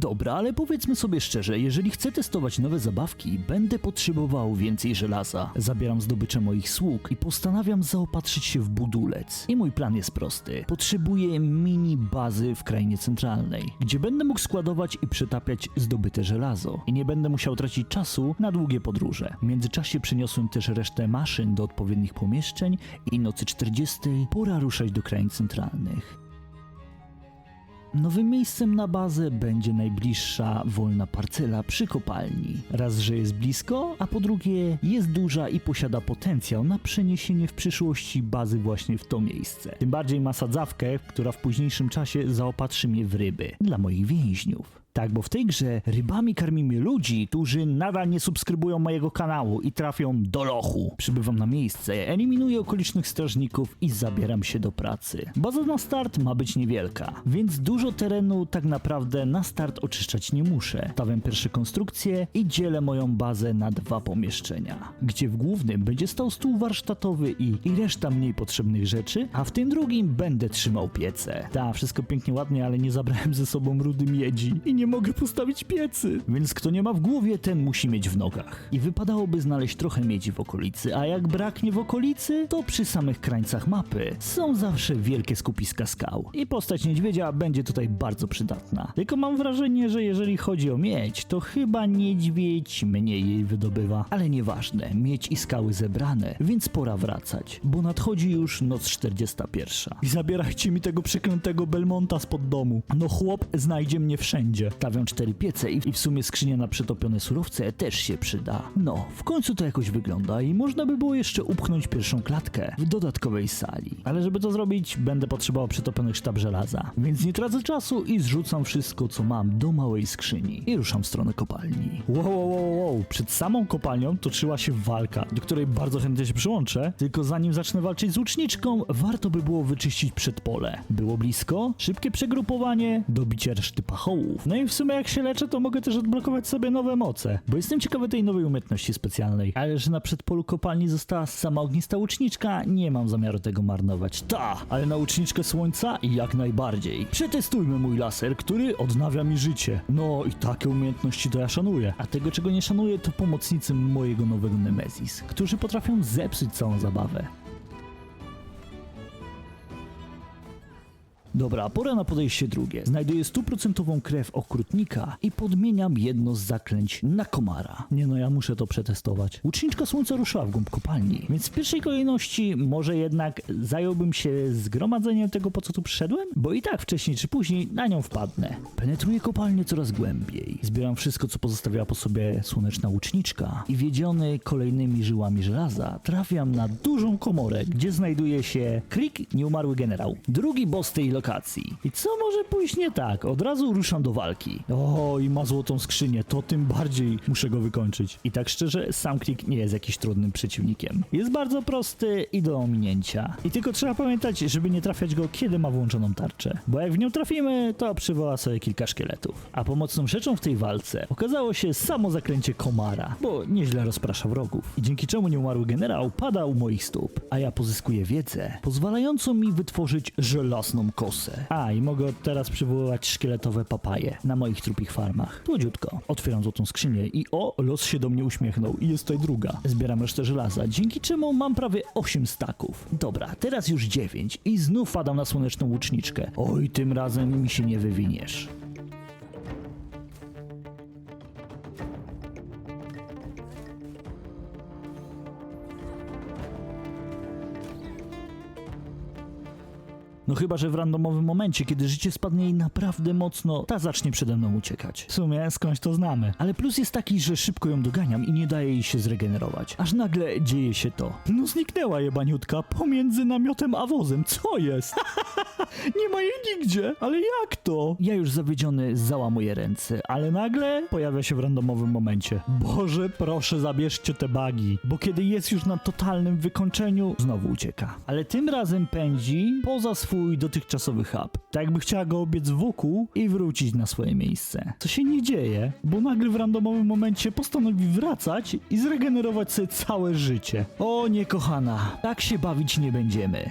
Dobra, ale powiedzmy sobie szczerze, jeżeli chcę testować nowe zabawki, będę potrzebował więcej żelaza. Zabieram zdobycze moich sług i postanawiam zaopatrzyć się w budulec. I mój plan jest prosty. Potrzebuję mini bazy w krainie centralnej, gdzie będę mógł składować i przetapiać zdobyte żelazo. I nie będę musiał tracić czasu na długie podróże. W międzyczasie przyniosłem też resztę maszyn do odpowiednich pomieszczeń i nocy 40 pora ruszać do krain centralnych. Nowym miejscem na bazę będzie najbliższa wolna parcela przy kopalni. Raz, że jest blisko, a po drugie jest duża i posiada potencjał na przeniesienie w przyszłości bazy właśnie w to miejsce. Tym bardziej ma sadzawkę, która w późniejszym czasie zaopatrzy mnie w ryby dla moich więźniów. Tak, bo w tej grze rybami karmimy ludzi, którzy nadal nie subskrybują mojego kanału i trafią do lochu. Przybywam na miejsce, eliminuję okolicznych strażników i zabieram się do pracy. Baza na start ma być niewielka, więc dużo terenu tak naprawdę na start oczyszczać nie muszę. Stawiam pierwsze konstrukcje i dzielę moją bazę na dwa pomieszczenia, gdzie w głównym będzie stał stół warsztatowy i, i reszta mniej potrzebnych rzeczy, a w tym drugim będę trzymał piece. Ta, wszystko pięknie ładnie, ale nie zabrałem ze sobą rudy miedzi i nie mogę postawić piecy. Więc kto nie ma w głowie, ten musi mieć w nogach. I wypadałoby znaleźć trochę miedzi w okolicy, a jak braknie w okolicy, to przy samych krańcach mapy są zawsze wielkie skupiska skał. I postać niedźwiedzia będzie tutaj bardzo przydatna. Tylko mam wrażenie, że jeżeli chodzi o miedź, to chyba niedźwiedź mniej jej wydobywa. Ale nieważne, miedź i skały zebrane, więc pora wracać, bo nadchodzi już noc 41. I zabierajcie mi tego przeklętego Belmonta spod domu. No chłop znajdzie mnie wszędzie. Stawiam cztery piece i w sumie skrzynia na przetopione surowce też się przyda. No, w końcu to jakoś wygląda i można by było jeszcze upchnąć pierwszą klatkę w dodatkowej sali. Ale żeby to zrobić, będę potrzebował przetopionych sztab żelaza. Więc nie tracę czasu i zrzucam wszystko, co mam do małej skrzyni i ruszam w stronę kopalni. Wow, wow, wow, wow. Przed samą kopalnią toczyła się walka, do której bardzo chętnie się przyłączę. Tylko zanim zacznę walczyć z łuczniczką, warto by było wyczyścić przedpole. Było blisko, szybkie przegrupowanie, dobicie reszty pachołów. No i w sumie jak się leczę, to mogę też odblokować sobie nowe moce, bo jestem ciekawy tej nowej umiejętności specjalnej. Ale że na przedpolu kopalni została sama ognista łuczniczka, nie mam zamiaru tego marnować. Ta, ale na łuczniczkę słońca jak najbardziej. Przetestujmy mój laser, który odnawia mi życie. No i takie umiejętności to ja szanuję. A tego czego nie szanuję to pomocnicy mojego nowego Nemesis, którzy potrafią zepsuć całą zabawę. Dobra, pora na podejście drugie. Znajduję stuprocentową krew okrutnika i podmieniam jedno z zaklęć na komara. Nie no, ja muszę to przetestować. Łuczniczka słońca ruszyła w głąb kopalni, więc w pierwszej kolejności może jednak zająłbym się zgromadzeniem tego, po co tu przyszedłem? Bo i tak wcześniej czy później na nią wpadnę. Penetruję kopalnię coraz głębiej. Zbieram wszystko, co pozostawiała po sobie słoneczna łuczniczka i wiedziony kolejnymi żyłami żelaza trafiam na dużą komorę, gdzie znajduje się Krik, nieumarły generał. Drugi boss tej lokacji. I co może pójść nie tak? Od razu ruszam do walki. O, i ma złotą skrzynię, to tym bardziej muszę go wykończyć. I tak szczerze, sam Krik nie jest jakiś trudnym przeciwnikiem. Jest bardzo prosty i do ominięcia. I tylko trzeba pamiętać, żeby nie trafiać go, kiedy ma włączoną tarczę. Bo jak w nią trafimy, to przywoła sobie kilka szkieletów. A pomocną rzeczą w tej walce okazało się samo zaklęcie komara, bo nieźle rozprasza wrogów. I dzięki czemu nieumarły generał pada u moich stóp. A ja pozyskuję wiedzę, pozwalającą mi wytworzyć żelazną A, i mogę od teraz przywoływać szkieletowe papaje na moich trupich farmach. Słodziutko. Otwieram złotą skrzynię i o, los się do mnie uśmiechnął i jest tutaj druga. Zbieram resztę żelaza, dzięki czemu mam prawie 8 staków. Dobra, teraz już 9 i znów padam na słoneczną łuczniczkę. Oj, tym razem mi się nie wywiniesz. No chyba, że w randomowym momencie, kiedy życie spadnie jej naprawdę mocno, ta zacznie przede mną uciekać. W sumie skądś to znamy. Ale plus jest taki, że szybko ją doganiam i nie daje jej się zregenerować. Aż nagle dzieje się to. No zniknęła jebaniutka pomiędzy namiotem a wozem. Co jest? nie ma jej nigdzie. Ale jak to? Ja już zawiedziony załamuję ręce, ale nagle pojawia się w randomowym momencie. Boże, proszę zabierzcie te bagi. Bo kiedy jest już na totalnym wykończeniu, znowu ucieka. Ale tym razem pędzi poza swój dotychczasowy hub. Tak jakby chciała go obiec wokół i wrócić na swoje miejsce. Co się nie dzieje, bo nagle w randomowym momencie postanowi wracać i zregenerować sobie całe życie. O nie kochana, tak się bawić nie będziemy.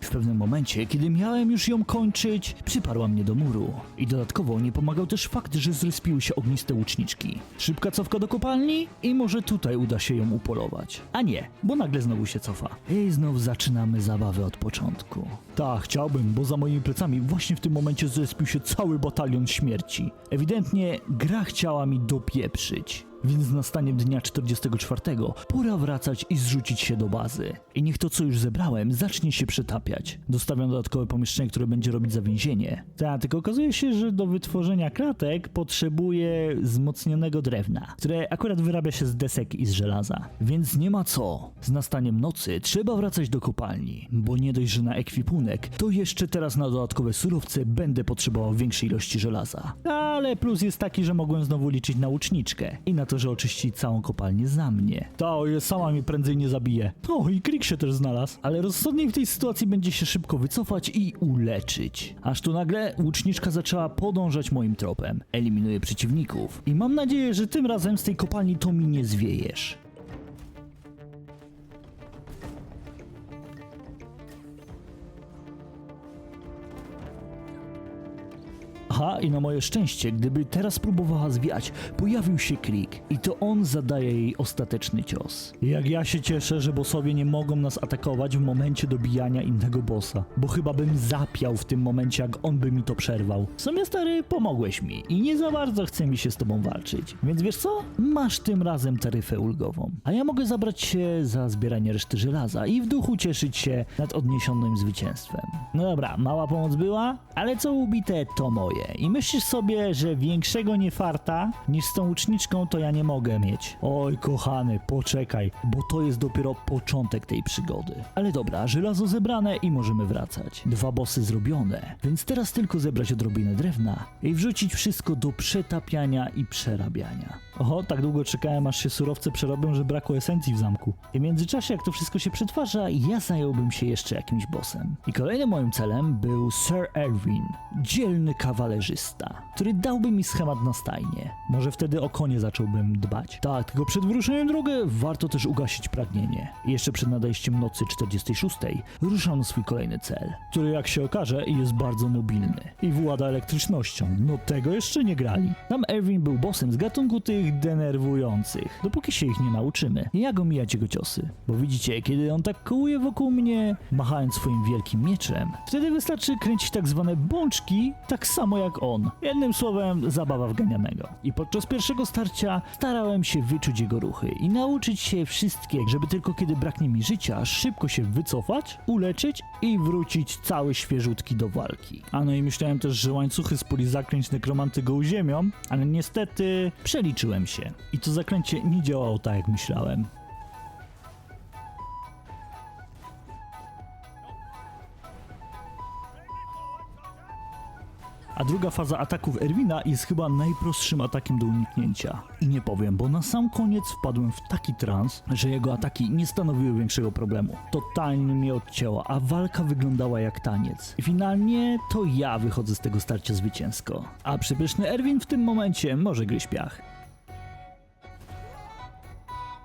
W pewnym momencie, kiedy miałem już ją kończyć, przyparła mnie do muru. I dodatkowo nie pomagał też fakt, że zrespiły się ogniste łuczniczki. Szybka cofka do kopalni i może tutaj uda się ją upolować. A nie, bo nagle znowu się cofa. I znów zaczynamy zabawę od początku. Tak, chciałbym, bo za moimi plecami właśnie w tym momencie zrespił się cały batalion śmierci. Ewidentnie gra chciała mi dopieprzyć. Więc z nastaniem dnia 44 pora wracać i zrzucić się do bazy. I niech to, co już zebrałem, zacznie się przetapiać. Dostawiam dodatkowe pomieszczenie, które będzie robić zawięzienie. Tak, tylko okazuje się, że do wytworzenia kratek potrzebuję wzmocnionego drewna, które akurat wyrabia się z desek i z żelaza. Więc nie ma co. Z nastaniem nocy trzeba wracać do kopalni, bo nie dość, że na ekwipunek, to jeszcze teraz na dodatkowe surowce będę potrzebował większej ilości żelaza. Ale plus jest taki, że mogłem znowu liczyć na łuczniczkę i na to, że oczyści całą kopalnię za mnie. Ta, o sama mnie prędzej nie zabije. O, i Krik się też znalazł. Ale rozsądniej w tej sytuacji będzie się szybko wycofać i uleczyć. Aż tu nagle łuczniczka zaczęła podążać moim tropem. Eliminuję przeciwników. I mam nadzieję, że tym razem z tej kopalni to mi nie zwiejesz. Aha, i na moje szczęście, gdyby teraz próbowała zwiać, pojawił się Krik i to on zadaje jej ostateczny cios. Jak ja się cieszę, że bossowie nie mogą nas atakować w momencie dobijania innego bossa, bo chyba bym zapiał w tym momencie, jak on by mi to przerwał. W sumie stary, pomogłeś mi i nie za bardzo chce mi się z tobą walczyć. Więc wiesz co? Masz tym razem taryfę ulgową. A ja mogę zabrać się za zbieranie reszty żelaza i w duchu cieszyć się nad odniesionym zwycięstwem. No dobra, mała pomoc była, ale co ubite to moje. I myślisz sobie, że większego niefarta niż z tą łuczniczką to ja nie mogę mieć. Oj, kochany, poczekaj, bo to jest dopiero początek tej przygody. Ale dobra, żelazo zebrane i możemy wracać. Dwa bossy zrobione, więc teraz tylko zebrać odrobinę drewna i wrzucić wszystko do przetapiania i przerabiania. Oho, tak długo czekałem, aż się surowce przerobią, że brakło esencji w zamku. I w międzyczasie, jak to wszystko się przetwarza, ja zająłbym się jeszcze jakimś bossem. I kolejnym moim celem był Sir Erwin, dzielny kawalerzysta, który dałby mi schemat na stajnie. Może wtedy o konie zacząłbym dbać. Tak, tylko przed wyruszeniem drogę warto też ugasić pragnienie. Jeszcze przed nadejściem nocy 46 ruszam na swój kolejny cel, który jak się okaże jest bardzo mobilny i włada elektrycznością. No tego jeszcze nie grali. Tam Erwin był bossem z gatunku tych denerwujących, dopóki się ich nie nauczymy. Jak omijać jego ciosy? Bo widzicie, kiedy on tak kołuje wokół mnie, machając swoim wielkim mieczem, wtedy wystarczy kręcić tak zwane bączki, tak samo jak on. Jednym słowem, zabawa wganianego. I podczas pierwszego starcia starałem się wyczuć jego ruchy i nauczyć się wszystkiego, żeby tylko kiedy braknie mi życia, szybko się wycofać, uleczyć i wrócić cały świeżutki do walki. A no i myślałem też, że łańcuchy z puli zaklęć nekromanty go uziemią, ale niestety przeliczyłem się. I to zaklęcie nie działało tak, jak myślałem. A druga faza ataków Erwina jest chyba najprostszym atakiem do uniknięcia. I nie powiem, bo na sam koniec wpadłem w taki trans, że jego ataki nie stanowiły większego problemu. Totalnie mnie odcięła, a walka wyglądała jak taniec. I finalnie to ja wychodzę z tego starcia zwycięsko. A przypyszny Erwin w tym momencie może gryźć piach.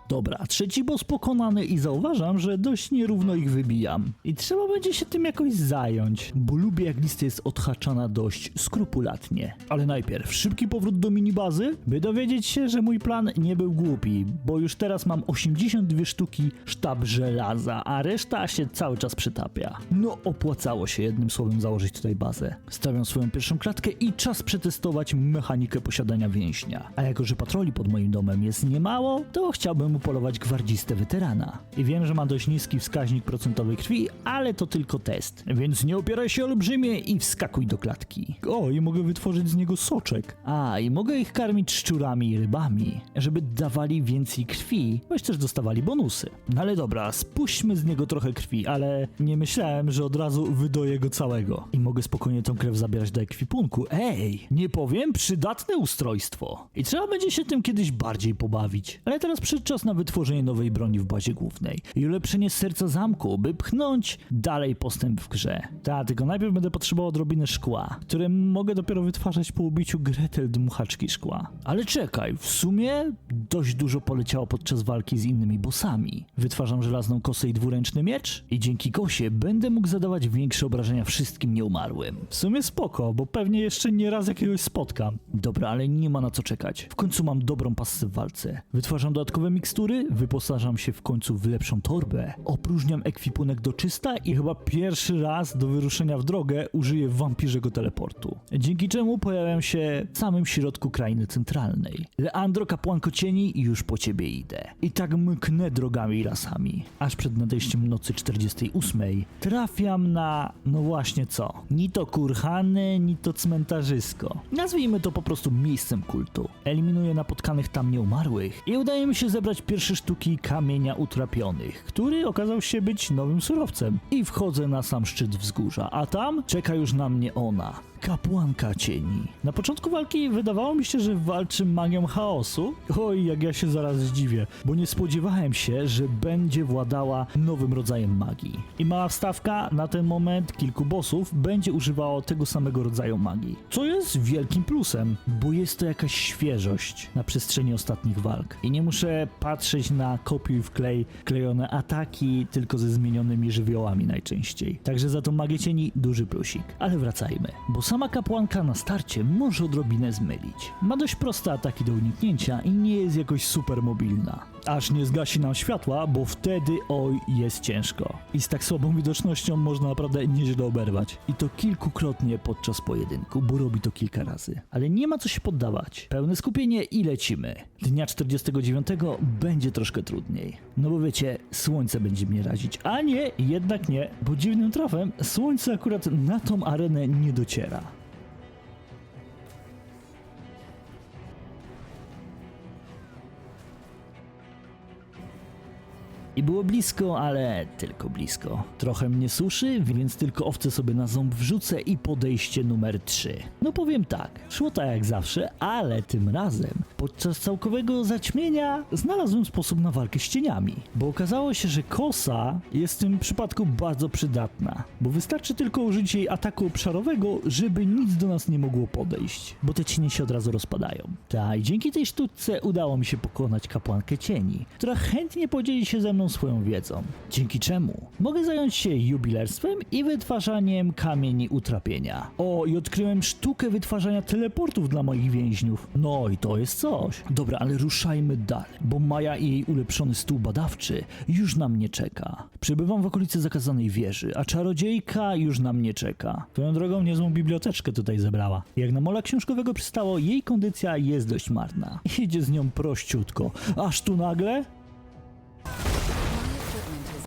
Dobra, trzeci boss pokonany i zauważam, że dość nierówno ich wybijam. I trzeba będzie się tym jakoś zająć, bo lubię jak lista jest odhaczana dość skrupulatnie. Ale najpierw szybki powrót do minibazy, by dowiedzieć się, że mój plan nie był głupi, bo już teraz mam 82 sztuki sztab żelaza, a reszta się cały czas przytapia. No opłacało się jednym słowem założyć tutaj bazę. Stawiam swoją pierwszą klatkę i czas przetestować mechanikę posiadania więźnia. A jako, że patroli pod moim domem jest niemało, to chciałbym upolować gwardzistę weterana. I wiem, że ma dość niski wskaźnik procentowej krwi, ale to tylko test. Więc nie opieraj się olbrzymie i wskakuj do klatki. O, i mogę wytworzyć z niego soczek. A, i mogę ich karmić szczurami i rybami, żeby dawali więcej krwi, bądź też dostawali bonusy. No ale dobra, spuśćmy z niego trochę krwi, ale nie myślałem, że od razu wydoję go całego. I mogę spokojnie tą krew zabierać do ekwipunku. Ej, nie powiem, przydatne ustrojstwo. I trzeba będzie się tym kiedyś bardziej pobawić. Ale teraz przyszedł czas na wytworzenie nowej broni w bazie głównej i ulepszenie serca zamku, by pchnąć dalej postęp w grze. Ta, tylko najpierw będę potrzebował odrobiny szkła, które mogę dopiero wytwarzać po ubiciu Gretel dmuchaczki szkła. Ale czekaj, w sumie dość dużo poleciało podczas walki z innymi bossami. Wytwarzam żelazną kosę i dwuręczny miecz i dzięki kosie będę mógł zadawać większe obrażenia wszystkim nieumarłym. W sumie spoko, bo pewnie jeszcze nie raz jakiegoś spotkam. Dobra, ale nie ma na co czekać. W końcu mam dobrą pasę w walce. Wytwarzam dodatkowe mikstury, wyposażam się w końcu w lepszą torbę, opróżniam ekwipunek do czysta i chyba pierwszy raz do wyruszenia w drogę użyję wampirzego teleportu. Dzięki czemu pojawiam się w samym środku krainy centralnej. Leandro, kapłanko cieni, już po ciebie idę. I tak mknę drogami i lasami, aż przed nadejściem nocy 48 trafiam na, no właśnie co, ni to kurhany, ni to cmentarzysko. Nazwijmy to po prostu miejscem kultu. Eliminuję napotkanych tam nieumarłych i udaje mi się zebrać pierwsze sztuki kamienia utrapionych, który okazał się być nowym surowcem. I wchodzę na sam szczyt wzgórza, a tam czeka już na mnie ona. Kapłanka cieni. Na początku walki wydawało mi się, że walczy magią chaosu. Oj, jak ja się zaraz zdziwię, bo nie spodziewałem się, że będzie władała nowym rodzajem magii. I mała wstawka, na ten moment kilku bossów będzie używało tego samego rodzaju magii. Co jest wielkim plusem, bo jest to jakaś świeżość na przestrzeni ostatnich walk. I nie muszę patrzeć na kopiuj w klej klejone ataki, tylko ze zmienionymi żywiołami najczęściej. Także za tą magię cieni duży plusik. Ale wracajmy, bo sama kapłanka na starcie może odrobinę zmylić. Ma dość proste ataki do uniknięcia i nie jest jakoś super mobilna. Aż nie zgasi nam światła, bo wtedy oj jest ciężko. I z tak słabą widocznością można naprawdę nieźle oberwać. I to kilkukrotnie podczas pojedynku, bo robi to kilka razy. Ale nie ma co się poddawać. Pełne skupienie i lecimy. Dnia 49 będzie troszkę trudniej. No bo wiecie, słońce będzie mnie razić. A nie, jednak nie, bo dziwnym trafem słońce akurat na tą arenę nie dociera. I było blisko, ale tylko blisko. Trochę mnie suszy, więc tylko owce sobie na ząb wrzucę i podejście numer 3. No powiem tak, szło tak jak zawsze, ale tym razem podczas całkowego zaćmienia znalazłem sposób na walkę z cieniami. Bo okazało się, że kosa jest w tym przypadku bardzo przydatna, bo wystarczy tylko użyć jej ataku obszarowego, żeby nic do nas nie mogło podejść, bo te cienie się od razu rozpadają. Tak, i dzięki tej sztuczce udało mi się pokonać kapłankę cieni, która chętnie podzieli się ze mną swoją wiedzą. Dzięki czemu mogę zająć się jubilerstwem i wytwarzaniem kamieni utrapienia. O, i odkryłem sztukę wytwarzania teleportów dla moich więźniów. No i to jest coś. Dobra, ale ruszajmy dalej, bo Maja i jej ulepszony stół badawczy już na mnie czeka. Przebywam w okolicy zakazanej wieży, a czarodziejka już na mnie czeka. Swoją drogą niezłą biblioteczkę tutaj zebrała. Jak na mola książkowego przystało, jej kondycja jest dość marna. Idzie z nią prościutko, aż tu nagle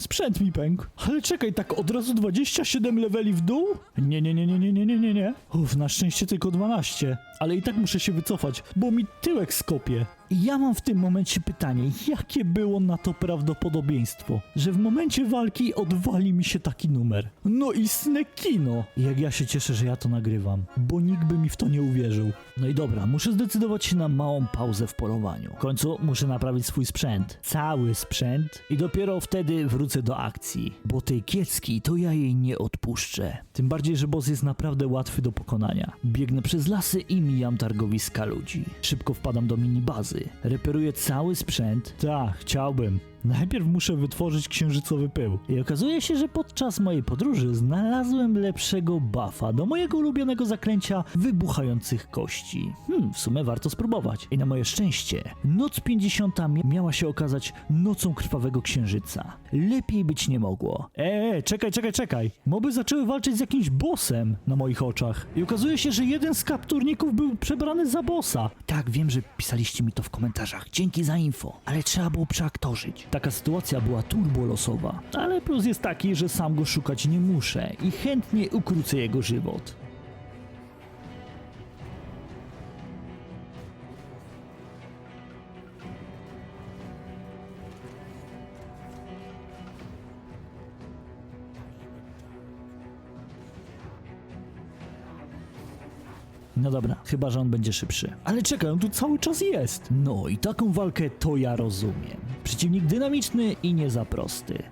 Sprzęt mi pękł. Ale czekaj, tak od razu 27 leveli w dół? Nie, nie, nie, nie, nie, nie, nie, nie, nie. Uff, na szczęście tylko 12. Ale i tak muszę się wycofać, bo mi tyłek skopie. I ja mam w tym momencie pytanie, jakie było na to prawdopodobieństwo, że w momencie walki odwali mi się taki numer? No istne kino! Jak ja się cieszę, że ja to nagrywam, bo nikt by mi w to nie uwierzył. No i dobra, muszę zdecydować się na małą pauzę w polowaniu. W końcu muszę naprawić swój sprzęt. Cały sprzęt. I dopiero wtedy wrócę do akcji. Bo tej kiecki to ja jej nie odpuszczę. Tym bardziej, że boss jest naprawdę łatwy do pokonania. Biegnę przez lasy i mijam targowiska ludzi. Szybko wpadam do minibazy. Reperuję cały sprzęt. Tak, chciałbym. Najpierw muszę wytworzyć księżycowy pył. I okazuje się, że podczas mojej podróży znalazłem lepszego buffa do mojego ulubionego zaklęcia wybuchających kości. Hmm, w sumie warto spróbować. I na moje szczęście, noc 50 miała się okazać nocą krwawego księżyca. Lepiej być nie mogło. Eee, czekaj, czekaj, czekaj. Moby zaczęły walczyć z jakimś bossem na moich oczach. I okazuje się, że jeden z kapturników był przebrany za bossa. Tak, wiem, że pisaliście mi to w komentarzach. Dzięki za info. Ale trzeba było przeaktorzyć. Taka sytuacja była turbolosowa. Ale plus jest taki, że sam go szukać nie muszę i chętnie ukrócę jego żywot. No dobra, chyba, że on będzie szybszy. Ale czekaj, on tu cały czas jest. No i taką walkę to ja rozumiem. Przeciwnik dynamiczny i nie za prosty.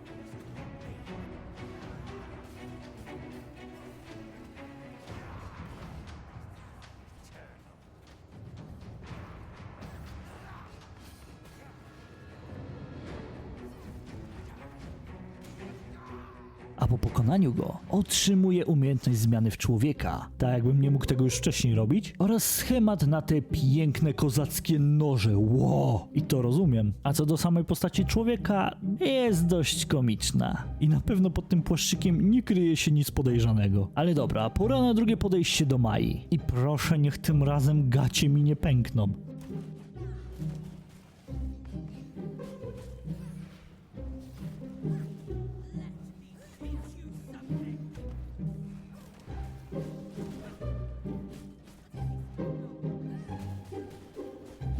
a po pokonaniu go otrzymuje umiejętność zmiany w człowieka, tak jakbym nie mógł tego już wcześniej robić, oraz schemat na te piękne kozackie noże. Ło! I to rozumiem. A co do samej postaci człowieka, jest dość komiczna. I na pewno pod tym płaszczykiem nie kryje się nic podejrzanego. Ale dobra, pora na drugie podejście do Mai. I proszę, niech tym razem gacie mi nie pękną.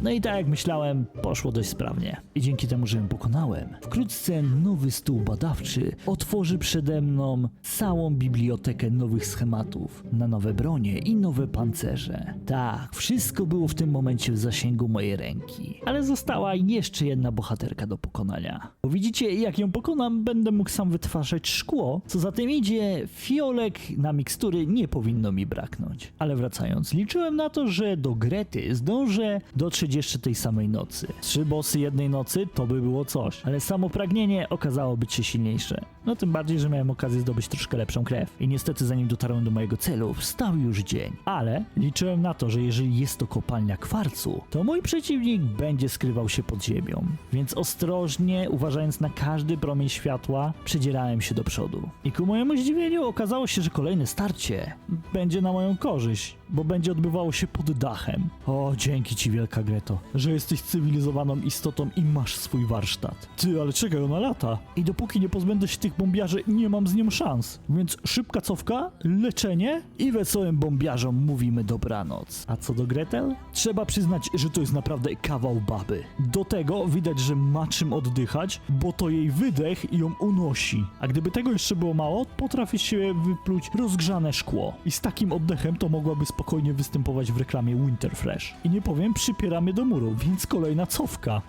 No i tak jak myślałem, poszło dość sprawnie. I dzięki temu, że ją pokonałem, wkrótce nowy stół badawczy otworzy przede mną całą bibliotekę nowych schematów na nowe bronie i nowe pancerze. Tak, wszystko było w tym momencie w zasięgu mojej ręki. Ale została jeszcze jedna bohaterka do pokonania. Bo widzicie, jak ją pokonam, będę mógł sam wytwarzać szkło. Co za tym idzie, fiolek na mikstury nie powinno mi braknąć. Ale wracając, liczyłem na to, że do Grety zdążę dotrzeć jeszcze tej samej nocy. Trzy bossy jednej nocy to by było coś, ale samo pragnienie okazało być się silniejsze. No tym bardziej, że miałem okazję zdobyć troszkę lepszą krew. I niestety zanim dotarłem do mojego celu, wstał już dzień. Ale liczyłem na to, że jeżeli jest to kopalnia kwarcu, to mój przeciwnik będzie skrywał się pod ziemią. Więc ostrożnie, uważając na każdy promień światła, przedzierałem się do przodu. I ku mojemu zdziwieniu okazało się, że kolejne starcie będzie na moją korzyść, bo będzie odbywało się pod dachem. O, dzięki ci wielka Greto, że jesteś cywilizowaną istotą i masz swój warsztat. Ty, ale czekaj, ona lata. I dopóki nie pozbędę się tych bombiarzy, nie mam z nią szans. Więc szybka cofka, leczenie i wesołym bombiarzom mówimy dobranoc. A co do Gretel? Trzeba przyznać, że to jest naprawdę kawał baby. Do tego widać, że ma czym oddychać, bo to jej wydech ją unosi. A gdyby tego jeszcze było mało, potrafi się wypluć rozgrzane szkło. I z takim oddechem to mogłaby spokojnie występować w reklamie Winterfresh. I nie powiem, przypiera mnie do muru, więc kolejna cofka.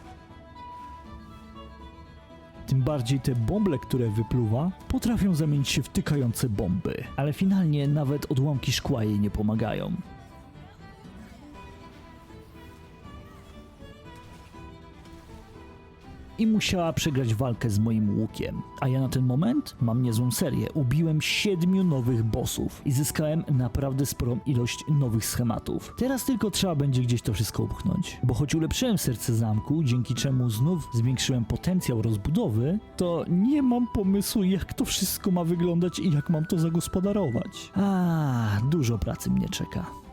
Tym bardziej te bąble, które wypluwa, potrafią zamienić się w tykające bomby. Ale finalnie nawet odłamki szkła jej nie pomagają. I musiała przegrać walkę z moim łukiem. A ja na ten moment mam niezłą serię. Ubiłem siedmiu nowych bossów i zyskałem naprawdę sporą ilość nowych schematów. Teraz tylko trzeba będzie gdzieś to wszystko upchnąć. Bo choć ulepszyłem serce zamku, dzięki czemu znów zwiększyłem potencjał rozbudowy, to nie mam pomysłu jak to wszystko ma wyglądać i jak mam to zagospodarować. A, dużo pracy mnie czeka.